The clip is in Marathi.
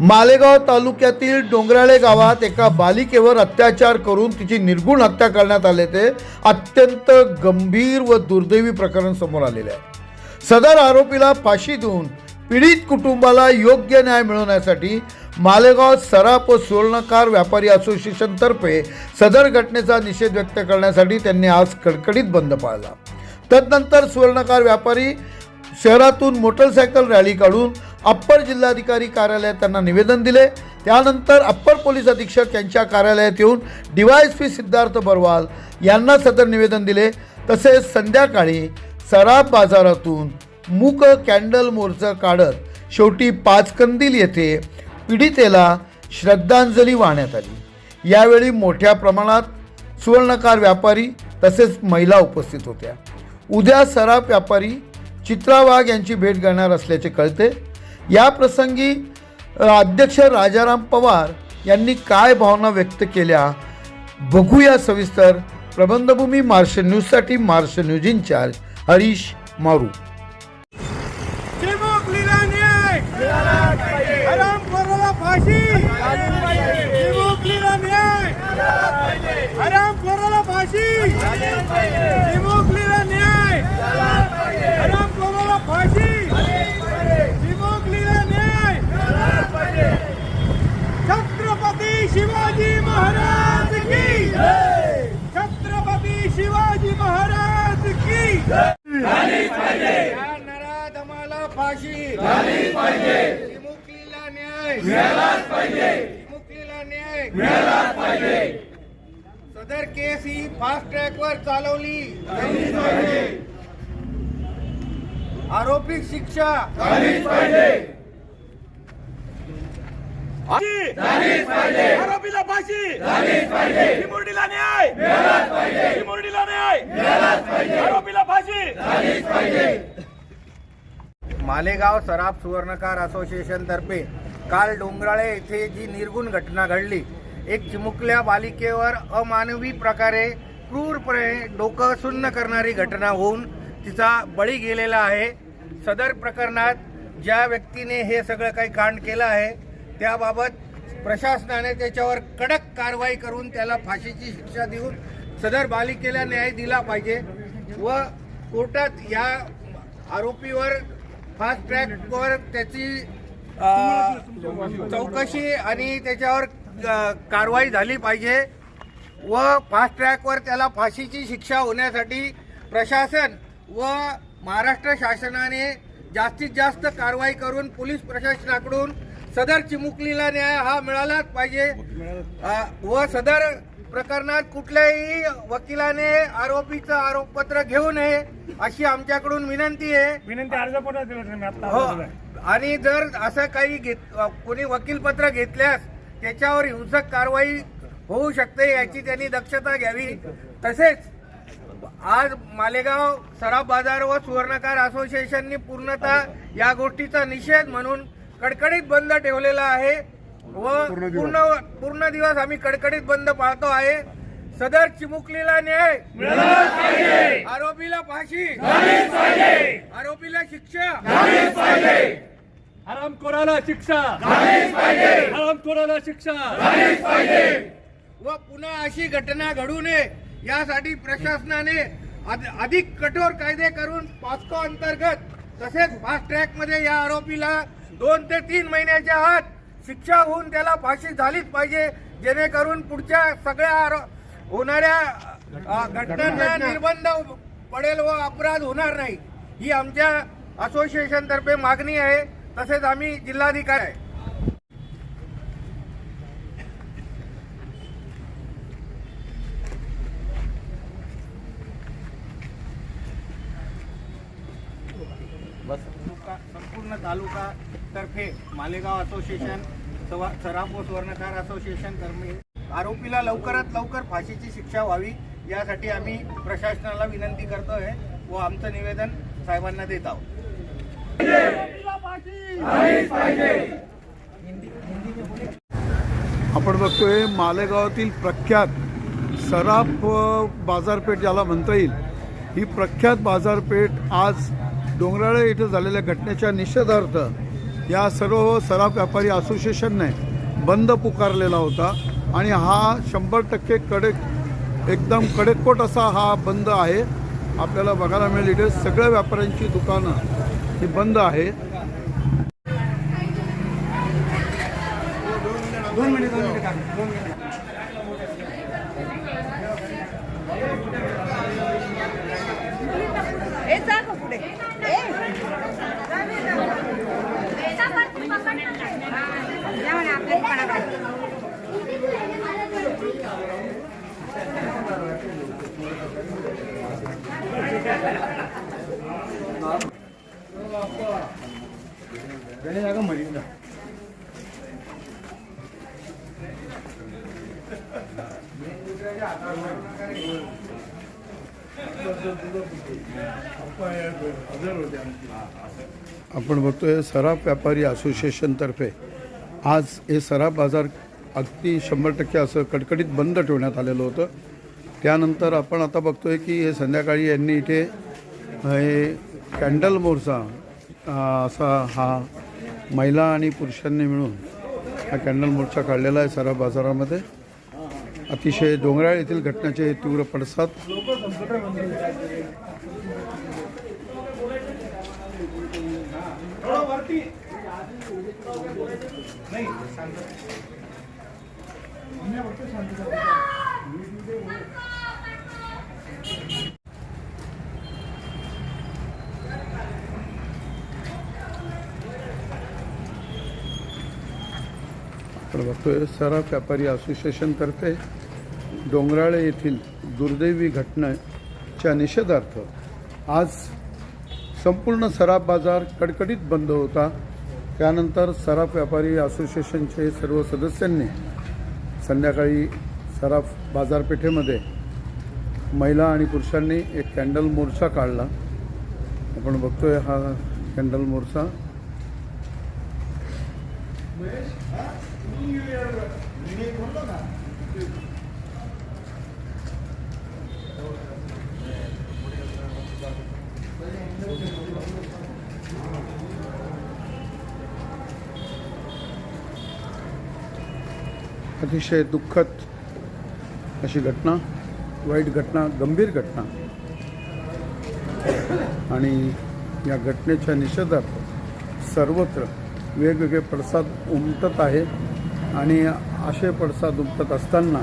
मालेगाव तालुक्यातील डोंगराळे गावात एका बालिकेवर अत्याचार करून तिची निर्गुण हत्या करण्यात आले ते अत्यंत गंभीर व दुर्दैवी प्रकरण समोर आलेले आहे. सदर आरोपीला फाशी देऊन पीडित कुटुंबाला योग्य न्याय मिळवण्यासाठी मालेगाव सराफ व सुवर्णकार व्यापारी असोसिएशनतर्फे सदर घटनेचा निषेध व्यक्त करण्यासाठी त्यांनी आज कडकडीत बंद पाळला. तदनंतर सुवर्णकार व्यापारी शहरातून मोटरसायकल रॅली काढून अप्पर जिल्हाधिकारी कार्यालयात त्यांना निवेदन दिले. त्यानंतर अप्पर पोलीस अधीक्षक यांच्या कार्यालयात येऊन डीवायएसपी सिद्धार्थ बरवाल यांना सदर निवेदन दिले. तसेच संध्याकाळी सराफ बाजारातून मूक कॅन्डल मोर्चा काढत शेवटी पाचकंदील येथे पीडितेला श्रद्धांजली वाहण्यात आली. यावेळी मोठ्या प्रमाणात सुवर्णकार व्यापारी तसेच महिला उपस्थित होत्या. उद्या सराफ व्यापारी चित्रा वाघ यांची भेट घेणार असल्याचे कळते. या प्रसंगी अध्यक्ष राजाराम पवार यांनी काय भावना व्यक्त केल्या? बघूया सविस्तर. प्रबंधभूमी मार्श न्यूजसाठी मार्श न्यूज इन्चार्ज हरीश मारू. न्याय! फाशी चिमुकलीला न्याय हराम खोराला फाशी चिमुकलीला न्याय हराम खोराला फाशी चिमुकलीला न्याय छत्रपती शिवाजी महाराज की छत्रपती शिवाजी महाराज की या नराधमाला फाशी झालीच पाहिजे चिमुकलीला न्याय मिळालाच पाहिजे चिमुकलीला न्याय मिळालाच पाहिजे सदर केस ही फास्ट ट्रॅक वर चालवली. आरोपी शिक्षा. आरोपीला फाशी. चिमुरडीला न्याय. चिमुरडीला न्याय. आरोपीला फाशी. मालेगाव सराफ सुवर्णकार असोसिएशन तर्फे काल डोंगराळे येथे जी निर्गुण घटना घडली एक चिमुकल्या बालिकेवर अमानवी प्रकारे क्रूरपणे डोकं सुन्न करणारी घटना होऊन तिचा बळी गेलेला आहे. सदर प्रकरणात ज्या व्यक्तीने हे सगळं काही कांड केलं आहे त्याबाबत प्रशासनाने त्याच्यावर कडक कारवाई करून त्याला फाशीची शिक्षा देऊन सदर बालिकेला न्याय दिला पाहिजे व कोर्टात या आरोपीवर फास्ट ट्रॅकवर त्याची चौकशी आणि त्याच्यावर कारवाई झाली पाहिजे व फास्ट ट्रॅकवर त्याला फाशीची शिक्षा होण्यासाठी प्रशासन व महाराष्ट्र शासनाने जास्तीत जास्त कारवाई करून पोलीस प्रशासनाकडून सदर चिमुकलीला न्याय हा मिळालाच पाहिजे. व सदर प्रकरणात कुठल्याही वकिलाने आरोपीचं आरोपपत्र घेऊ नये अशी आमच्याकडून विनंती आहे. विनंती अर्ज हो. आणि जर असं काही घेत कोणी वकीलपत्र घेतल्यास त्याच्यावर हिंसक कारवाई होऊ शकते याची त्यांनी दक्षता घ्यावी. तसेच आज मालेगाव सराफ बाजार व सुवर्णकार असोसिएशननी पूर्णतः या गोष्टीचा निषेध म्हणून कडकडीत बंद ठेवलेला आहे व पूर्ण पूर्ण दिवस आम्ही कडकडीत बंद पाळतो आहे. सदर चिमुकलीला न्याय. आरोपीला फाशी. आरोपीला शिक्षा. हरामखोराला शिक्षा. हरामखोराला शिक्षा. व पुन्हा अशी घटना घडू नये यासाठी प्रशासनाने अध- अधिक कठोर कायदे करून पॉस्को अंतर्गत तसेच फास्ट ट्रॅकमध्ये या आरोपीला दोन ते तीन महिन्याच्या आत शिक्षा होऊन त्याला फाशी झालीच पाहिजे जेणेकरून पुढच्या सगळ्या आरो- होणाऱ्या घटनांना निर्बंध पडेल व अपराध होणार नाही. ही आमच्या असोसिएशन तर्फे मागणी आहे. तसेच आम्ही जिल्हाधिकारी आहे. संपूर्ण तालुका तर्फे मालेगाव असोसिएशन सवा- सराफ स्वर्णकार असोसिएशन कर्मी आरोपीला लवकरात लवकर फाशीची शिक्षा व्हावी यासाठी आम्ही प्रशासनाला विनंती करतोय व आमचं निवेदन साहेबांना देत आहोत. आपण बघतोय मालेगावातील प्रख्यात सराफ बाजारपेठ ज्याला म्हणता येईल ही प्रख्यात बाजारपेठ आज डोंगराळे इथं झालेल्या घटनेच्या निषेधार्थ या सर्व सराफ व्यापारी असोसिएशनने बंद पुकारलेला होता आणि हा शंभर टक्के कडक एकदम कडेकोट असा हा बंद आहे. आपल्याला बघायला मिळेल इथे सगळ्या व्यापाऱ्यांची दुकानं ही बंद आहे. 몸이 आपण बघतोय सराफ व्यापारी असोसिएशनतर्फे आज हे सराफ बाजार अगदी शंभर टक्के असं कडकडीत बंद ठेवण्यात आलेलं होतं. त्यानंतर आपण आता बघतोय की हे संध्याकाळी यांनी इथे हे कॅन्डल मोर्चा असा हा महिला आणि पुरुषांनी मिळून हा कॅन्डल मोर्चा काढलेला आहे सराफ बाजारामध्ये. अतिशय डोंगराळ येथील घटनेचे तीव्र पडसाद. आपण बघतोय सराफ व्यापारी असोसिएशनतर्फे डोंगराळे येथील दुर्दैवी घटनेच्या निषेधार्थ आज संपूर्ण सराफ बाजार कडकडीत बंद होता. त्यानंतर सराफ व्यापारी असोसिएशनचे सर्व सदस्यांनी संध्याकाळी सराफ बाजारपेठेमध्ये महिला आणि पुरुषांनी एक कॅन्डल मोर्चा काढला. आपण बघतोय हा कॅन्डल मोर्चा. अतिशय दुःखद अशी घटना वाईट घटना गंभीर घटना. आणि या घटनेच्या निषेधार्थ सर्वत्र वेगवेगळे पडसाद उमटत आहे आणि असे पडसाद उमटत असताना